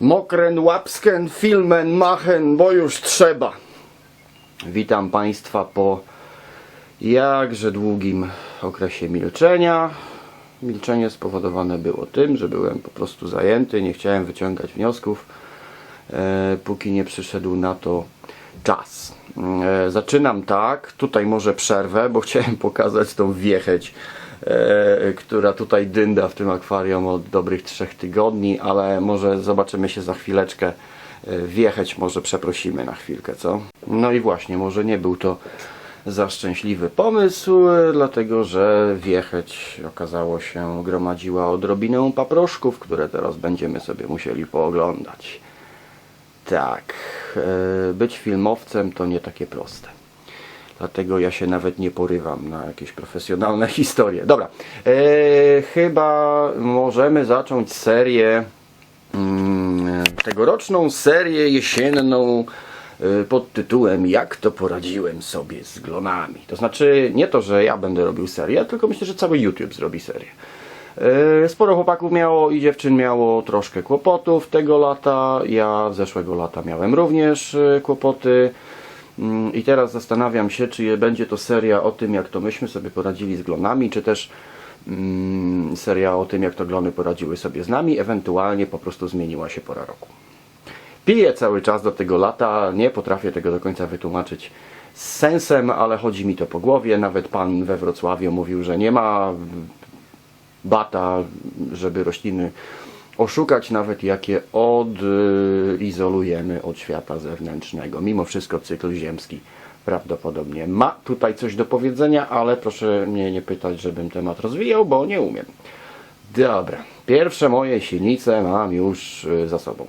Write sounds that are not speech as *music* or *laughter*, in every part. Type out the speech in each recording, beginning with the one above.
Mokren, łapsken, filmen, machen, bo już trzeba. Witam Państwa po jakże długim okresie milczenia. Milczenie spowodowane było tym, że byłem po prostu zajęty, nie chciałem wyciągać wniosków, e, póki nie przyszedł na to czas. E, zaczynam tak, tutaj może przerwę, bo chciałem pokazać tą wiecheć, która tutaj dynda w tym akwarium od dobrych trzech tygodni, ale może zobaczymy się za chwileczkę. E, Wiecheć może przeprosimy na chwilkę, co? No i właśnie, może nie był to za szczęśliwy pomysł, e, dlatego że wiecheć okazało się gromadziła odrobinę paproszków, które teraz będziemy sobie musieli pooglądać. Tak, e, być filmowcem to nie takie proste. Dlatego ja się nawet nie porywam na jakieś profesjonalne *laughs* historie. Dobra, e, chyba możemy zacząć serię, mm, tegoroczną serię jesienną e, pod tytułem Jak to poradziłem sobie z glonami. To znaczy nie to, że ja będę robił serię, tylko myślę, że cały YouTube zrobi serię. E, Sporo chłopaków miało i dziewczyn miało troszkę kłopotów tego lata. Ja zeszłego lata miałem również e, kłopoty. Mm, I teraz zastanawiam się, czy będzie to seria o tym, jak to myśmy sobie poradzili z glonami, czy też mm, seria o tym, jak to glony poradziły sobie z nami, ewentualnie po prostu zmieniła się pora roku. Piję cały czas do tego lata, nie potrafię tego do końca wytłumaczyć z sensem, ale chodzi mi to po głowie. Nawet pan we Wrocławiu mówił, że nie ma bata, żeby rośliny oszukać, nawet jak je odizolujemy od świata zewnętrznego. Mimo wszystko cykl ziemski prawdopodobnie ma tutaj coś do powiedzenia, ale proszę mnie nie pytać, żebym temat rozwijał, bo nie umiem. Dobra, pierwsze moje silnice mam już y, za sobą.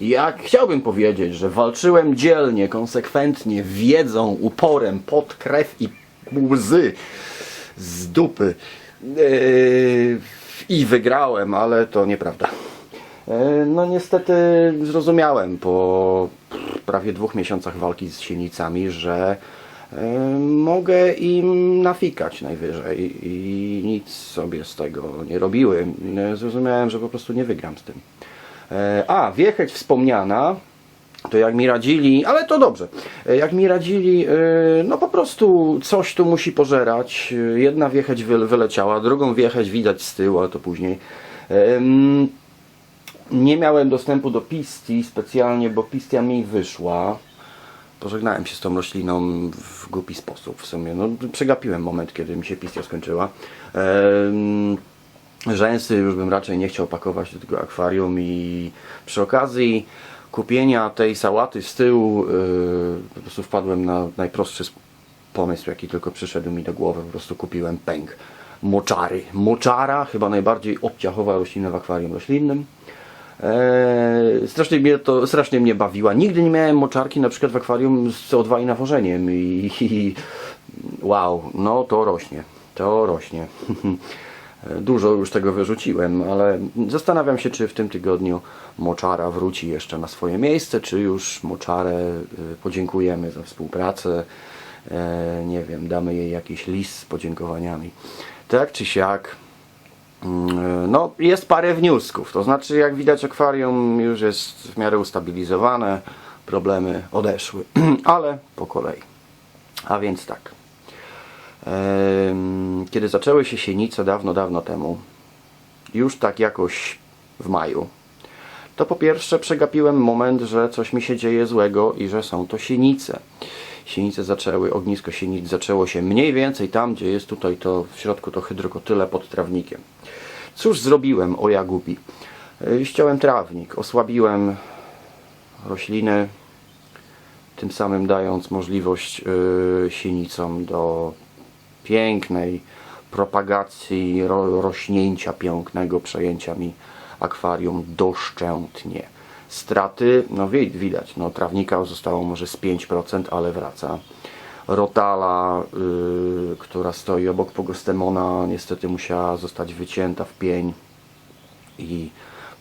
Jak chciałbym powiedzieć, że walczyłem dzielnie, konsekwentnie, wiedzą, uporem, pod krew i łzy z dupy yy, i wygrałem, ale to nieprawda. Yy, No niestety zrozumiałem po prawie dwóch miesiącach walki z silnicami, że yy, mogę im nafikać najwyżej i nic sobie z tego nie robiłem. Yy, Zrozumiałem, że po prostu nie wygram z tym. E, A, wiecheć wspomniana, to jak mi radzili, ale to dobrze, E, jak mi radzili, e, no po prostu coś tu musi pożerać. E, Jedna wiecheć wy- wyleciała, drugą wiecheć widać z tyłu, ale to później. Nie miałem dostępu do pistii specjalnie, bo pistia mi wyszła. Pożegnałem się z tą rośliną w głupi sposób w sumie. No, przegapiłem moment, kiedy mi się pistia skończyła. Rzęsy już bym raczej nie chciał pakować do tego akwarium i przy okazji kupienia tej sałaty z tyłu yy, po prostu wpadłem na najprostszy pomysł jaki tylko przyszedł mi do głowy, po prostu kupiłem pęk moczary. Moczara, chyba najbardziej obciachowa roślina w akwarium roślinnym. Eee, strasznie, mnie to, strasznie mnie bawiła. Nigdy nie miałem moczarki na przykład w akwarium z CO2 i nawożeniem *laughs* i, i wow, no to rośnie, to rośnie. *laughs* Dużo już tego wyrzuciłem, ale zastanawiam się, czy w tym tygodniu moczara wróci jeszcze na swoje miejsce, czy już moczarę y, podziękujemy za współpracę. E, nie wiem, damy jej jakiś list z podziękowaniami. Tak czy siak, Mm, No, jest parę wniosków. To znaczy, jak widać, akwarium już jest w miarę ustabilizowane, problemy odeszły, *clears throat* ale po kolei. A więc tak. Kiedy zaczęły się sienice dawno, dawno temu, już tak jakoś w maju, to po pierwsze przegapiłem moment, że coś mi się dzieje złego i że są to sienice. Sienice zaczęły, ognisko sienic zaczęło się mniej więcej tam, gdzie jest tutaj to w środku to hydrokotyle pod trawnikiem. Cóż zrobiłem, o ja głupi? Y, Ściąłem trawnik, osłabiłem rośliny, tym samym dając możliwość y, sienicom do pięknej propagacji, ro, rośnięcia pięknego, przejęcia mi akwarium doszczętnie. Straty, no wi- widać, no trawnika zostało może z 5%, ale wraca. Rotala, y, która stoi obok pogostemona, niestety musiała zostać wycięta w pień i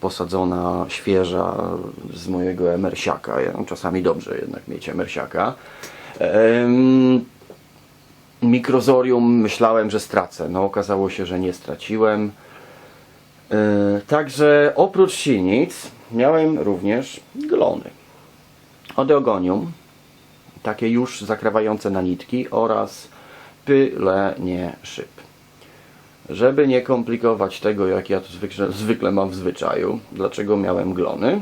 posadzona świeża z mojego emersiaka. Ja, czasami dobrze jednak mieć emersiaka. Em, Mikrozorium myślałem, że stracę. No okazało się, że nie straciłem. E, Także oprócz silnic miałem również glony. Odeogonium, takie już zakrawające na nitki oraz pylenie szyb. Żeby nie komplikować tego, jak ja to zwykle, zwykle mam w zwyczaju, dlaczego miałem glony,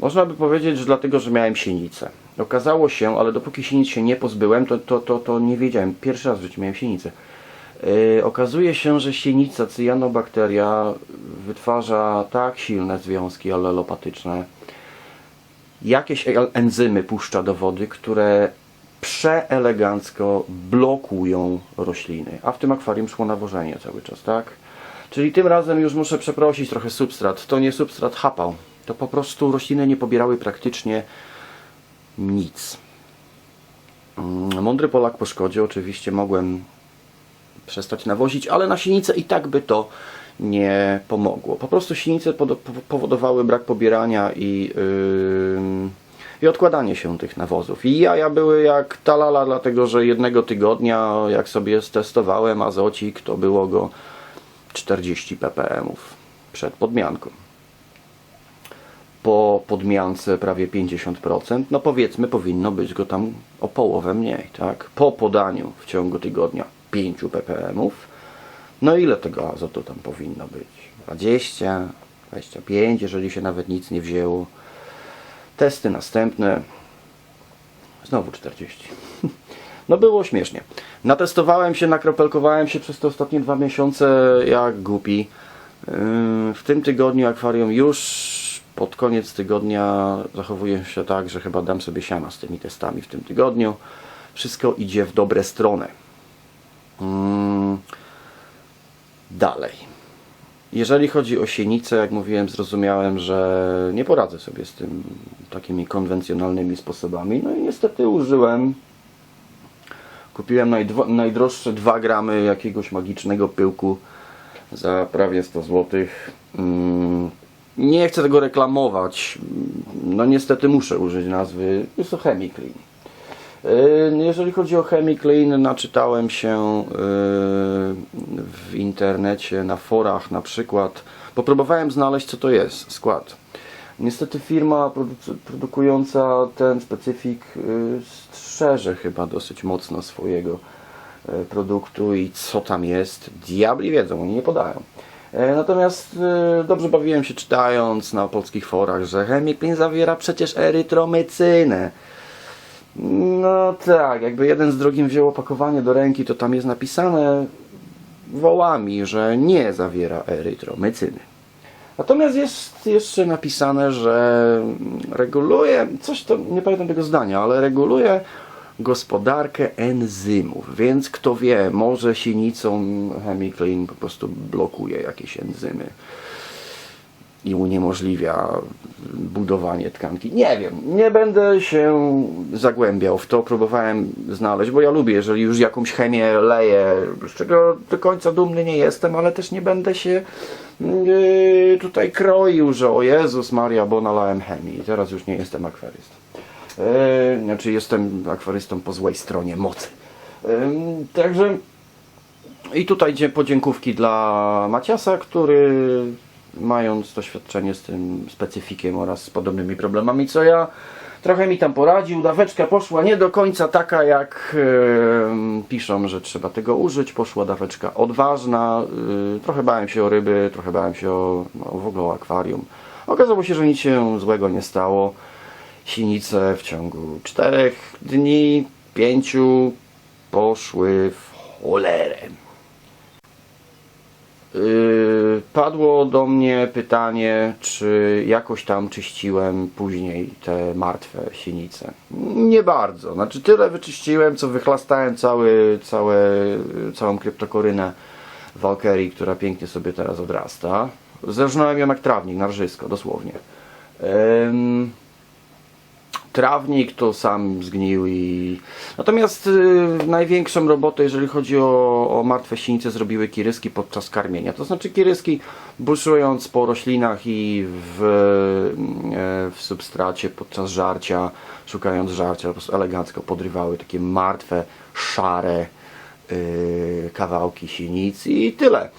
można by powiedzieć, że dlatego, że miałem sienicę. Okazało się, ale dopóki sienic się nie pozbyłem, to, to, to, to nie wiedziałem. Pierwszy raz w życiu miałem sienicę. Yy, okazuje się, że sienica, cyjanobakteria wytwarza tak silne związki allelopatyczne, jakieś e- enzymy puszcza do wody, które przeelegancko blokują rośliny. A w tym akwarium szło nawożenie cały czas, tak? Czyli tym razem już muszę przeprosić trochę substrat. To nie substrat chapał. To po prostu rośliny nie pobierały praktycznie nic. Mm, Mądry Polak po szkodzie oczywiście mogłem przestać nawozić, ale na sienicę i tak by to nie pomogło. Po prostu sinice powodowały brak pobierania i, yy, i odkładanie się tych nawozów. I jaja były jak talala, dlatego że jednego tygodnia, jak sobie testowałem azocik, to było go 40 ppm przed podmianką. Po podmiance prawie 50%, no powiedzmy powinno być go tam o połowę mniej, tak? Po podaniu w ciągu tygodnia 5 ppm, no ile tego azotu tam powinno być? 20, 25, jeżeli się nawet nic nie wzięło. Testy następne. Znowu 40. *laughs* No było śmiesznie. Natestowałem się, nakropelkowałem się przez te ostatnie dwa miesiące jak głupi. Yy, W tym tygodniu akwarium już pod koniec tygodnia zachowuję się tak, że chyba dam sobie siana z tymi testami w tym tygodniu. Wszystko idzie w dobre stronę. Mm, Dalej. Jeżeli chodzi o sienicę, jak mówiłem, zrozumiałem, że nie poradzę sobie z tym takimi konwencjonalnymi sposobami. No i niestety użyłem. Kupiłem najdroższe 2 gramy jakiegoś magicznego pyłku za prawie 100 zł. Mm, Nie chcę tego reklamować. No niestety muszę użyć nazwy. Jest to Chemiclean. Yy, Jeżeli chodzi o Chemiclean, naczytałem się yy, w internecie, na forach na przykład, bo próbowałem znaleźć co to jest, skład. Niestety firma produkująca ten specyfik yy, strzeże chyba dosyć mocno swojego produktu i co tam jest, diabli wiedzą, oni nie podają. E, Natomiast yy, dobrze bawiłem się czytając na polskich forach, że Chemiclean zawiera przecież erytromycynę. No tak, jakby jeden z drugim wziął opakowanie do ręki, to tam jest napisane wołami, że nie zawiera erytromycyny. Natomiast jest jeszcze napisane, że reguluje, coś to, nie pamiętam tego zdania, ale reguluje gospodarkę enzymów, więc kto wie, może sinicą Chemiclean po prostu blokuje jakieś enzymy i uniemożliwia budowanie tkanki. Nie wiem, nie będę się zagłębiał w to, próbowałem znaleźć, bo ja lubię, jeżeli już jakąś chemię leję, z czego do końca dumny nie jestem, ale też nie będę się yy, tutaj kroił, że o Jezus Maria, bo nalałem chemii. Teraz już nie jestem akwarystą. Yy, znaczy jestem akwarystą po złej stronie mocy. Także i tutaj podziękówki dla Maciasa, który mając doświadczenie z tym specyfikiem oraz z podobnymi problemami co ja, trochę mi tam poradził. Daweczka poszła nie do końca taka jak piszą, że trzeba tego użyć. Poszła daweczka odważna. y, trochę bałem się o ryby, trochę bałem się o, no, w ogóle o akwarium. Okazało się, że nic się złego nie stało. Sinice w ciągu czterech dni, pięciu poszły w cholerę. Yy, Padło do mnie pytanie, czy jakoś tam czyściłem później te martwe sinice. Nie bardzo. Znaczy tyle wyczyściłem, co wychlastałem cały, całe, całą kryptokorynę Walkerii, która pięknie sobie teraz odrasta. Zerżnąłem ją jak trawnik, na rżysko, dosłownie. Ym, trawnik to sam zgnił i... Natomiast y, największą robotę, jeżeli chodzi o, o martwe sinice, zrobiły kiryski podczas karmienia. To znaczy kiryski buszując po roślinach i w, e, w substracie podczas żarcia, szukając żarcia, po prostu elegancko podrywały takie martwe, szare y, kawałki sinic i tyle.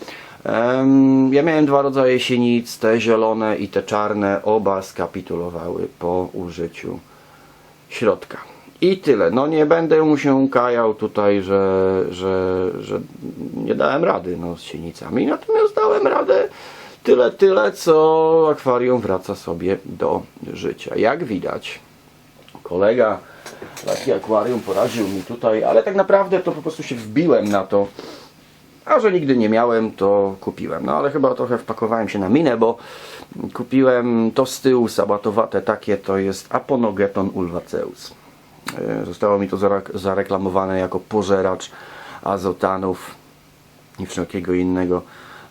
Ja miałem dwa rodzaje sienic, te zielone i te czarne, oba skapitulowały po użyciu środka. I tyle. No nie będę mu się kajał tutaj, że, że, że nie dałem rady no, z sienicami. Natomiast dałem radę tyle, tyle, co akwarium wraca sobie do życia. Jak widać, kolega taki akwarium poraził mi tutaj, ale tak naprawdę to po prostu się wbiłem na to. A że nigdy nie miałem, to kupiłem. No ale chyba trochę wpakowałem się na minę, bo kupiłem to z tyłu sabatowate takie, to jest Aponogeton ulvaceus. E, Zostało mi to zare- zareklamowane jako pożeracz azotanów i wszelkiego innego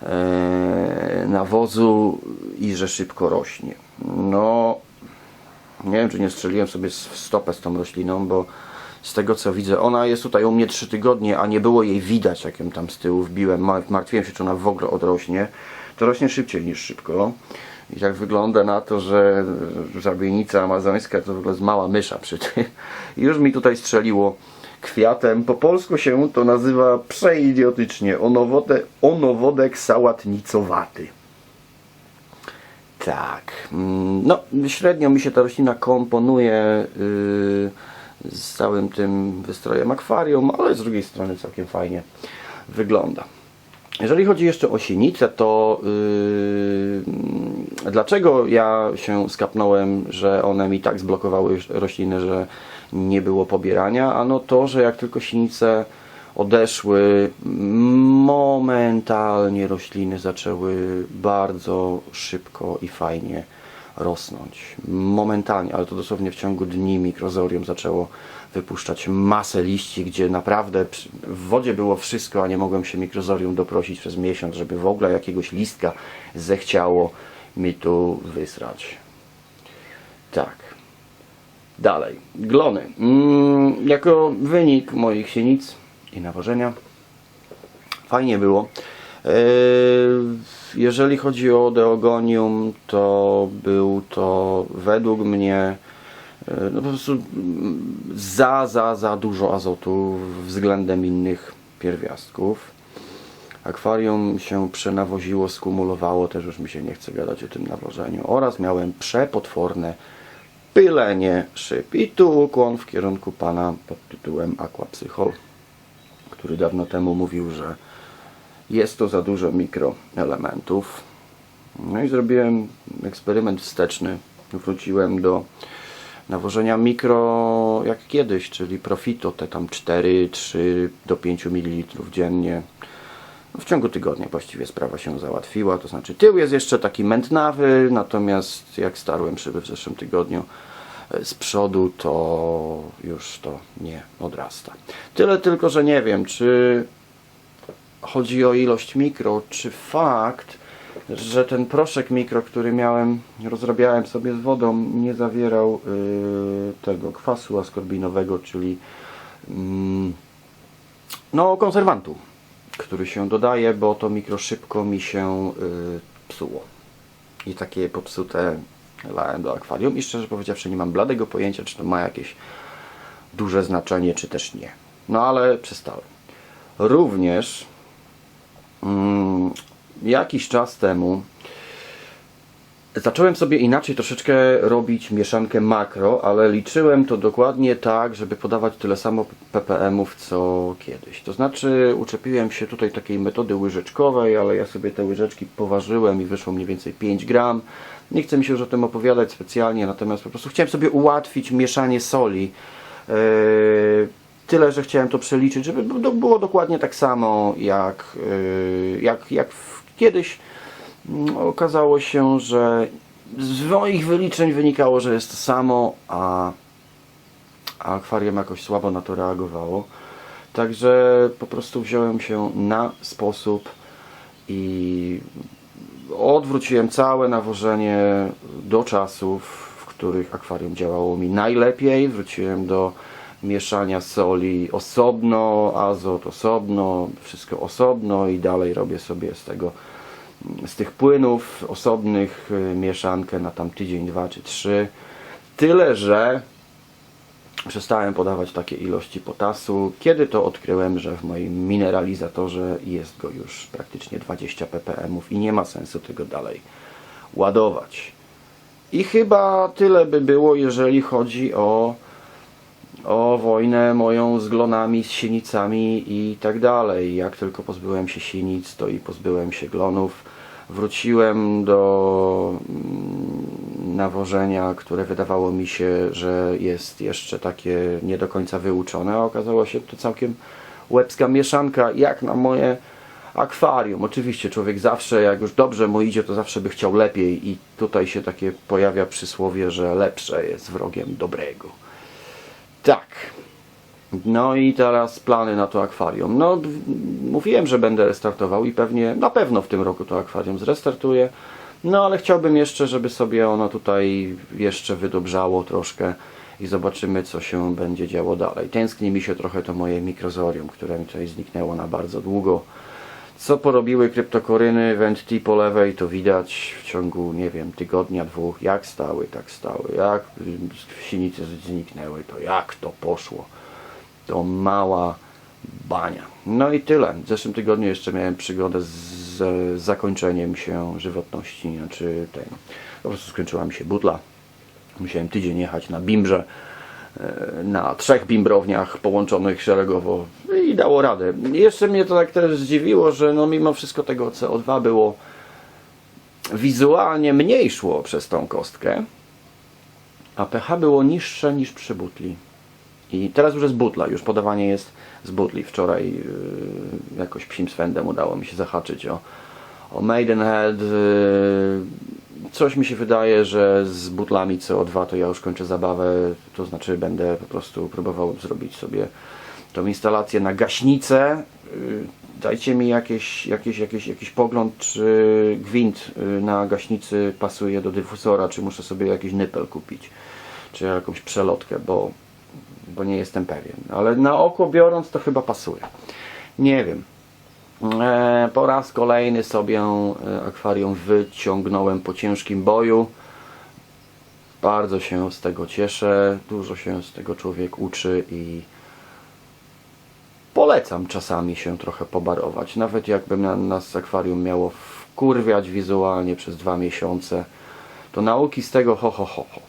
e, nawozu i że szybko rośnie. No, nie wiem, czy nie strzeliłem sobie w stopę z tą rośliną, bo z tego co widzę, ona jest tutaj u mnie 3 tygodnie, a nie było jej widać, jak ją tam z tyłu wbiłem. Ma- Martwiłem się, czy ona w ogóle odrośnie. To rośnie szybciej niż szybko. I tak wygląda na to, że żabienica amazońska to w ogóle jest mała mysza przy tym. I już mi tutaj strzeliło kwiatem. Po polsku się to nazywa przeidiotycznie onowode, onowodek sałatnicowaty. Tak. mm, No, średnio mi się ta roślina komponuje yy, z całym tym wystrojem akwarium, ale z drugiej strony całkiem fajnie wygląda. Jeżeli chodzi jeszcze o sienicę, to yy, dlaczego ja się skapnąłem, że one mi tak zblokowały rośliny, że nie było pobierania? Ano to, że jak tylko sienice odeszły, momentalnie rośliny zaczęły bardzo szybko i fajnie rosnąć. Momentalnie, ale to dosłownie w ciągu dni mikrozorium zaczęło wypuszczać masę liści, gdzie naprawdę w wodzie było wszystko, a nie mogłem się mikrozorium doprosić przez miesiąc, żeby w ogóle jakiegoś listka zechciało mi tu wysrać. Tak. Dalej. Glony. Mm, jako wynik moich sienic i nawożenia fajnie było. Yy, Jeżeli chodzi o Deogonium, to był to według mnie yy, no po prostu za, za, za dużo azotu względem innych pierwiastków. Akwarium się przenawoziło, skumulowało, też już mi się nie chce gadać o tym nawożeniu. Oraz miałem przepotworne pylenie szyb. I tu ukłon w kierunku pana pod tytułem Aquapsychol, który dawno temu mówił, że jest to za dużo mikroelementów. No i zrobiłem eksperyment wsteczny. Wróciłem do nawożenia mikro jak kiedyś, czyli Profito, te tam 4, 3 do 5 ml dziennie. No, W ciągu tygodnia właściwie sprawa się załatwiła, to znaczy tył jest jeszcze taki mętnawy, natomiast jak starłem szyby w zeszłym tygodniu e, z przodu, to już to nie odrasta. Tyle tylko, że nie wiem, czy chodzi o ilość mikro, czy fakt, że ten proszek mikro, który miałem, rozrabiałem sobie z wodą, nie zawierał y, tego kwasu askorbinowego, czyli mm, no konserwantu, który się dodaje, bo to mikro szybko mi się y, psuło. I takie popsute lałem do akwarium i szczerze powiedziawszy nie mam bladego pojęcia, czy to ma jakieś duże znaczenie, czy też nie. No ale przestałem. Również jakiś czas temu zacząłem sobie inaczej troszeczkę robić mieszankę makro, ale liczyłem to dokładnie tak, żeby podawać tyle samo ppmów co kiedyś. To znaczy uczepiłem się tutaj takiej metody łyżeczkowej, ale ja sobie te łyżeczki poważyłem i wyszło mniej więcej 5 gram. Nie chcę mi się już o tym opowiadać specjalnie, natomiast po prostu chciałem sobie ułatwić mieszanie soli. Yy, Tyle, że chciałem to przeliczyć, żeby było dokładnie tak samo jak, yy, jak, jak kiedyś. Mm, Okazało się, że z moich wyliczeń wynikało, że jest to samo, a, a akwarium jakoś słabo na to reagowało. Także po prostu wziąłem się na sposób i odwróciłem całe nawożenie do czasów, w których akwarium działało mi najlepiej. Wróciłem do mieszania soli osobno, azot osobno, wszystko osobno i dalej robię sobie z tego z tych płynów osobnych y, mieszankę na tam tydzień, dwa czy trzy. Tyle, że Przestałem podawać takie ilości potasu, kiedy to odkryłem, że w moim mineralizatorze jest go już praktycznie 20 ppm i nie ma sensu tego dalej ładować. I chyba tyle by było, jeżeli chodzi o, o wojnę moją z glonami, z sienicami i tak dalej. Jak tylko pozbyłem się sinic, to i pozbyłem się glonów. Wróciłem do mm, nawożenia, które wydawało mi się, że jest jeszcze takie nie do końca wyuczone, a okazało się to całkiem łebska mieszanka, jak na moje akwarium. Oczywiście człowiek zawsze, jak już dobrze mu idzie, to zawsze by chciał lepiej i tutaj się takie pojawia przysłowie, że lepsze jest wrogiem dobrego. Tak. No i teraz plany na to akwarium. No, mówiłem, że będę restartował i pewnie, na pewno w tym roku to akwarium zrestartuję. No, ale chciałbym jeszcze, żeby sobie ono tutaj jeszcze wydobrzało troszkę i zobaczymy, co się będzie działo dalej. Tęskni mi się trochę to moje mikrozorium, które mi tutaj zniknęło na bardzo długo. Co porobiły kryptokoryny w entity po lewej, to widać w ciągu, nie wiem, tygodnia, dwóch, jak stały, tak stały, jak sinice zniknęły, to jak to poszło. To mała bania. No i tyle. W zeszłym tygodniu jeszcze miałem przygodę z, zakończeniem się żywotności, znaczy ten, po prostu skończyła mi się butla. Musiałem tydzień jechać na bimbrze na trzech bimbrowniach połączonych szeregowo i dało radę. Jeszcze mnie to tak też zdziwiło, że no mimo wszystko tego CO2 było wizualnie mniej szło przez tą kostkę, a pH było niższe niż przy butli. I teraz już jest butla, już podawanie jest z butli. Wczoraj yy, jakoś psim swędem udało mi się zahaczyć o, o Maidenhead. Yy, coś mi się wydaje, że z butlami CO2 to ja już kończę zabawę, to znaczy będę po prostu próbował zrobić sobie tą instalację na gaśnicę. Yy, Dajcie mi jakieś, jakieś, jakieś, jakiś pogląd, czy gwint yy, na gaśnicy pasuje do dyfusora, czy muszę sobie jakiś nypel kupić, czy jakąś przelotkę, bo bo nie jestem pewien. Ale na oko biorąc to chyba pasuje. Nie wiem. E, po raz kolejny sobie e, akwarium wyciągnąłem po ciężkim boju. Bardzo się z tego cieszę. Dużo się z tego człowiek uczy i polecam czasami się trochę pobarować. Nawet jakby na nas akwarium miało wkurwiać wizualnie przez dwa miesiące, to nauki z tego ho ho ho ho.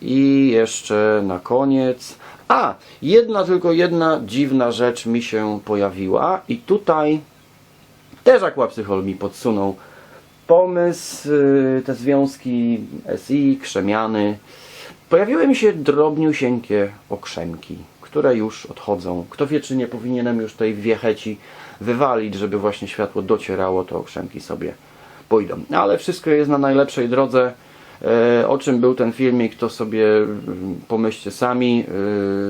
I jeszcze na koniec. A, jedna tylko jedna dziwna rzecz mi się pojawiła i tutaj też akłapsychol mi podsunął pomysł, yy, te związki SI, krzemiany. Pojawiły mi się drobniusieńkie okrzemki, które już odchodzą. Kto wie, czy nie powinienem już tej wiecheci wywalić, żeby właśnie światło docierało, to okrzemki sobie pójdą. Ale wszystko jest na najlepszej drodze. E, O czym był ten filmik, to sobie mm, pomyślcie sami.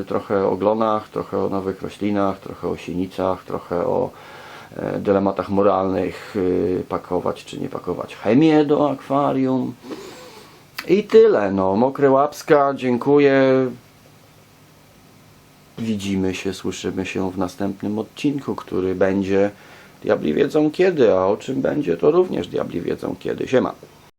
E, Trochę o glonach, trochę o nowych roślinach, trochę o sienicach, trochę o e, dylematach moralnych, pakować czy nie pakować chemię do akwarium. I tyle, no. Mokre łapska, dziękuję. Widzimy się, słyszymy się w następnym odcinku, który będzie. Diabli wiedzą kiedy, a o czym będzie, to również diabli wiedzą kiedy. Siema.